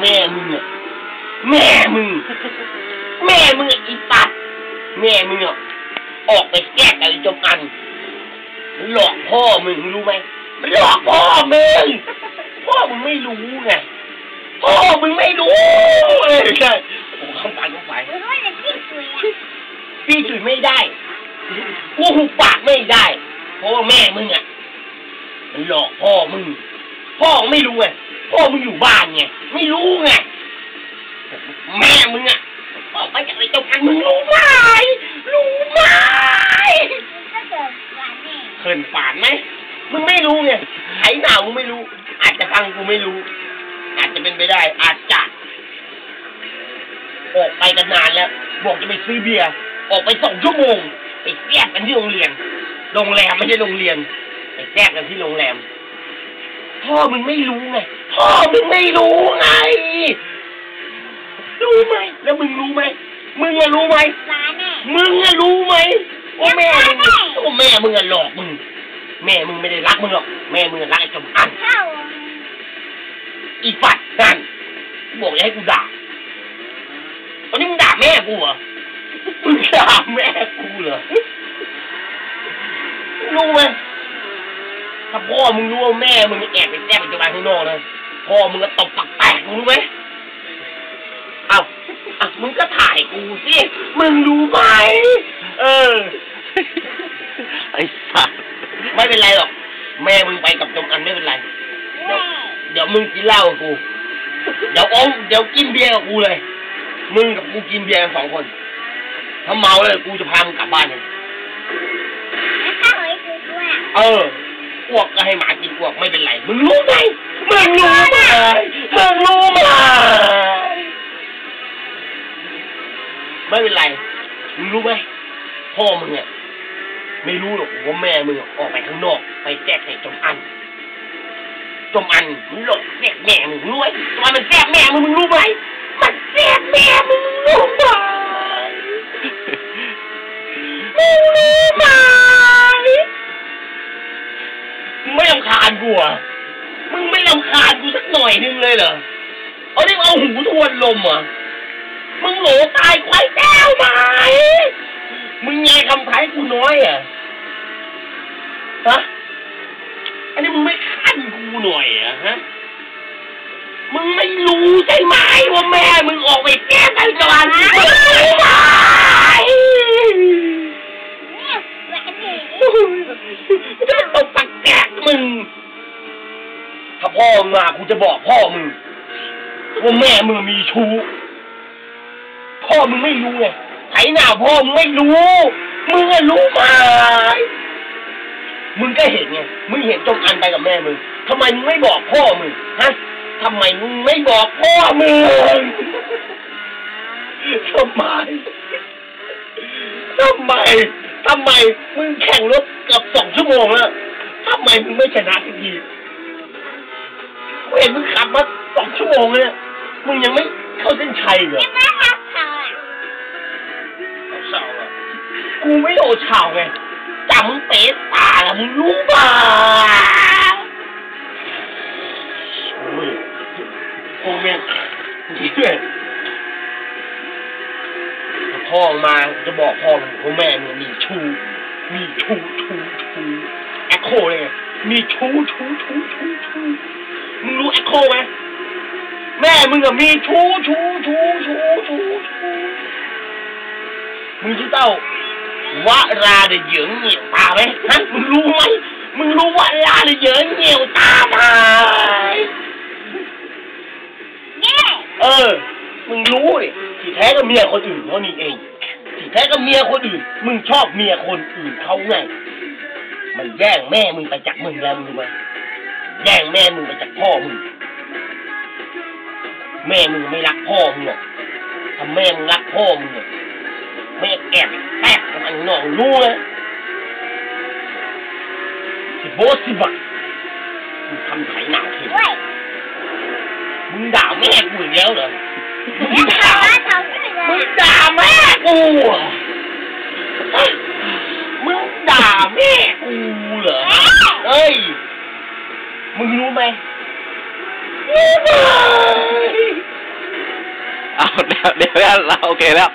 แม่มึงอะแม่มึง แม่มึงอะอีปัดแม่มึงอะออกไปแก้กับไอ้จมอันมัน หลอกพ่อมึงมึงรู้ไหมมันหลอกพ่อมึงพ่อมึงไม่รู้ไงพ่อมึงไม่รู้เออใช่โอ้คำไปคำไปหรือว่าจะพี่สวยอะพี่จุยไม่ได้กูหุบปากไม่ได้เพราะว่าแม่มึงอะมันหลอกพ่อมึง พ่อมึงไม่รู้ไง พ่อมึงอยู่บ้านไงไม่รู้ไงแม่มึงอะออกไปจากไอ้เจ้ากันมึงรู้ไหมรู้ไหมเกิดหวานแน่เขินฝานไหมมึงไม่รู้ไงไถหนาวมึงไม่รู้ อาจจะฟังกูไม่รู้ อาจจะเป็นไปได้ อาจจะออกไปกันนานแล้ว บอกจะไปซื้อเบียร์ออกไปสองชั่วโมงไปแยกกันที่โรงเรียนโรงแรมไม่ใช่โรงเรียนไปแยกกันที่โรงแรมพ่อมึงไม่รู้ไง พ่อมึงไม่รู้ไง รู้ไหม แล้วมึงรู้ไหม มึงอะรู้ไหมหวานแน่มึงอะรู้ไหมว่าแม่มึงว่าแม่มึงอะหลอกมึง แม่มึงไม่ได้รักมึงหรอก แม่มึงอะรักไอ้จมอัน เข้าอีฟัดนั่นกูบอกอย่าให้กูด่า ตอนนี้มึงด่าแม่กูเหรอ มึงด่าแม่กูเหรอ รู้ไหมถ้าพ่อมึงรู้ว่าแม่มึงแอบไปแจ้งปัจจุบันข้างนอกนะ พ่อมึงก็ตบปักแตกมึงรู้ไหมเอ้าอะมึงก็ถ่ายกูสิ มึงรู้ไหม เออ ไอ้สัสไม่เป็นไรหรอก แม่มึงไปกับจมอันไม่เป็นไรแม่เดี๋ยวมึงกินเหล้ากับกู เดี๋ยวองเดี๋ยวกินเบียร์กับกูเลย มึงกับกูกินเบียร์กันสองคน ถ้าเมาเลยกูจะพามึงกลับบ้านเองแล้วข้าวไอ้กูด้วย เอออ้วกก็ให้หมากินอ้วกไม่เป็นไร มึงรู้ไหม มึงรู้ไหมมึงรู้ไหมไม่เป็นไร มึงรู้ไหมพ่อมึงอะไม่รู้หรอกว่าแม่มึงออกไปข้างนอก ไปแจกให้จมอัน จมอันมันหลดแทรกแม่มึงรู้ไหมตอนมันแทรกแม่มึงมึงรู้ไหมมันแทรกแม่มึงรู้ไหมมึงรู้ไหมไม่ลำคาญกูอะ ไม่ลำคาญกูสักหน่อยนึงเลยเหรอเอาได้เอาหูทวนลมเหรอะมึงโหลตายควายแก้วไหมมึงแย่คำท้ายกูน้อยอะฮะอันนี้มึงไม่ขั้นกูหน่อยเหรอะฮะมึงไม่รู้ใช่ไหมว่าแม่มึงออกไปแก้ไขจานมึงรู้ไมากูจะบอกพ่อมึงว่าแม่มึงมีชู้ พ่อมึงไม่รู้ไงไถหน้าพ่อมึงไม่รู้ มึงอะรู้ไหมมึงก็เห็นไง มึงเห็นจงอันไปกับแม่มึงทำไมมึงไม่บอกพ่อมึงฮะทำไมมึงไม่บอกพ่อมึงทำไมทำไมทำไมมึงแข่งรถกือบสองชั่วโมงแล้วทำไมมึงไม่ชนะสักที เห็นมึงขับมาสองชั่วโมงเลยมึงยังไม่เข้าเส้นชัยเหรอจะมาทับเขาอะเฉาอะกูไม่โดนเฉาไงจำมึงเป๊ะตาละมึงรู้เปล่าโอ้ยโอ้แม่งนี่เลยถ้าพ่อมาจะบอกพ่อมันว่าแม่มึงมีชู้มีชู้ชู้ชู้แอคโคเลยไง มีชู้ชู้ชู้ชู้ชู้มึงรู้เอ็กโคไหมแม่มึงอะมีชู้ชู้ชู้ชู้ชู้มึงชื่อเต้าวะราเดเหยิงเหนียวตาไหมฮะมึงรู้ไหมมึงรู้ว่าราเดเหยิงเหนียวตาไหมเออ มึงรู้ดิที่แท้ก็เมียคนอื่นเท่านี้เองที่แท้ก็เมียคนอื่น มึงชอบเมียคนอื่นเขาไง มันแย่งแม่มึงไปจากมึงแล้วมึงรู้ไหมแย่งแม่มึงไปจากพ่อมึง แม่มึงไม่รักพ่อมึงหรอกถ้าแม่มึงรักพ่อมึงอะแม่แอบแตกกับอันนองรู้เลยสิโบสิบักมึงทำไถหนาวเห็นด้วยมึงด่าแม่กูอีกแล้วเหรอมึงแล้วด่าเขาว่าเขาขึ้นเลมึยงด่าแม่กูเหรอมึง ด่าแม่กูเหรอเอ้ย มึงรู้ไหมเอ้าเดี๋ยวเดี๋ยวเราโอเคแล้ว